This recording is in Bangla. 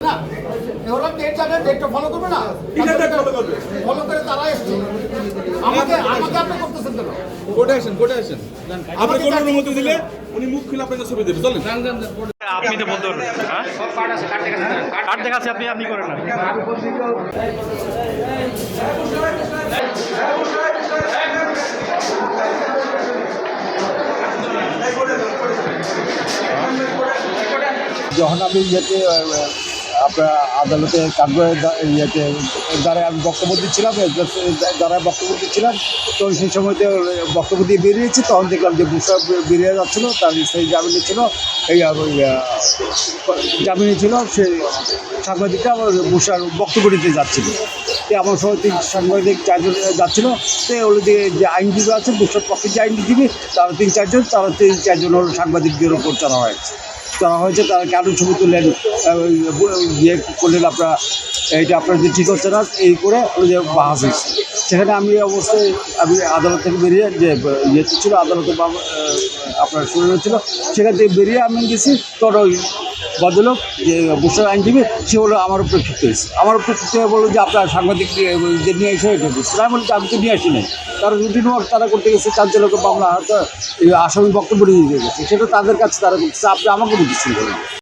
না ওরা ডেট জানে ডেটটা ফলো করবে না। কিসের date follow করবে? ফলো করে তারা এসছে। আমাকে আমাকে আপনি করতেছেন কেন? কোর্টে আসেন কোর্টে আসেন? আপনি কোর্ট অনুমতি দিলে উনি মুখ খুলে আপনাকে ছবি দেবে চলেন। আপনি তো বলতে পারবেন হ্যাঁ? কার্ড দেখাচ্ছে আপনি আপনি করেন যখন আমি আহ, আপনার আদালতে ইয়েতে দ্বারা আমি বক্তব্য দিচ্ছিলাম দ্বারা বক্তব্য দিচ্ছিলাম। তো সেই সময়তে বক্তব্য দিয়ে বেরিয়েছি, তখন দেখলাম যে বুসা বেরিয়ে যাচ্ছিল, তার সেই জামিনে ছিল এই আর ওই জামিনে ছিল সে সাংবাদিকটা আমার বুসার বক্তব্য দিতে যাচ্ছিল। তো আমার সময় তিন সাংবাদিক চারজন যাচ্ছিল, তো ওগুলো দিয়ে যে আইনজীবী আছে, বুসার পক্ষে যে আইনজীবী, তারা তিন চারজন, তারা তিন চারজন সাংবাদিকদের ওপর চড়া হয়েছে। করা হয়েছে, তারা কেন ছবি তুললেন ইয়ে করলেন আপনারা, এইটা আপনার যে ঠিক হচ্ছে না এই করে বাহাস হয়েছে সেখানে আমি অবশ্যই আমি আদালত থেকে বেরিয়ে যে ইয়ে ছিল, আদালতে আপনার শুনানি ছিল সেখান থেকে বেরিয়ে আমি গেছি তোর ওই ভদ্রলোক, যে বুস্টার আইনজীবী, সে হলো আমার উপরে ক্ষিপ্ত হয়েছে। আমার উপরে ক্ষিপ্ত হয়ে বলল যে, আপনার সাংবাদিক যে নিয়ে এসে এটা দিচ্ছে আমি বলছি আমি তো নিয়ে আসি নাই তারা রুটিন ওয়ার্ক তারা করতে গেছে চার জনকে মামলা হয়তো আসামি বক্তব্য নিয়ে গেছে সেটা তাদের কাছে তারা করতেছে আপনি আমাকে বুঝেছেন বলুন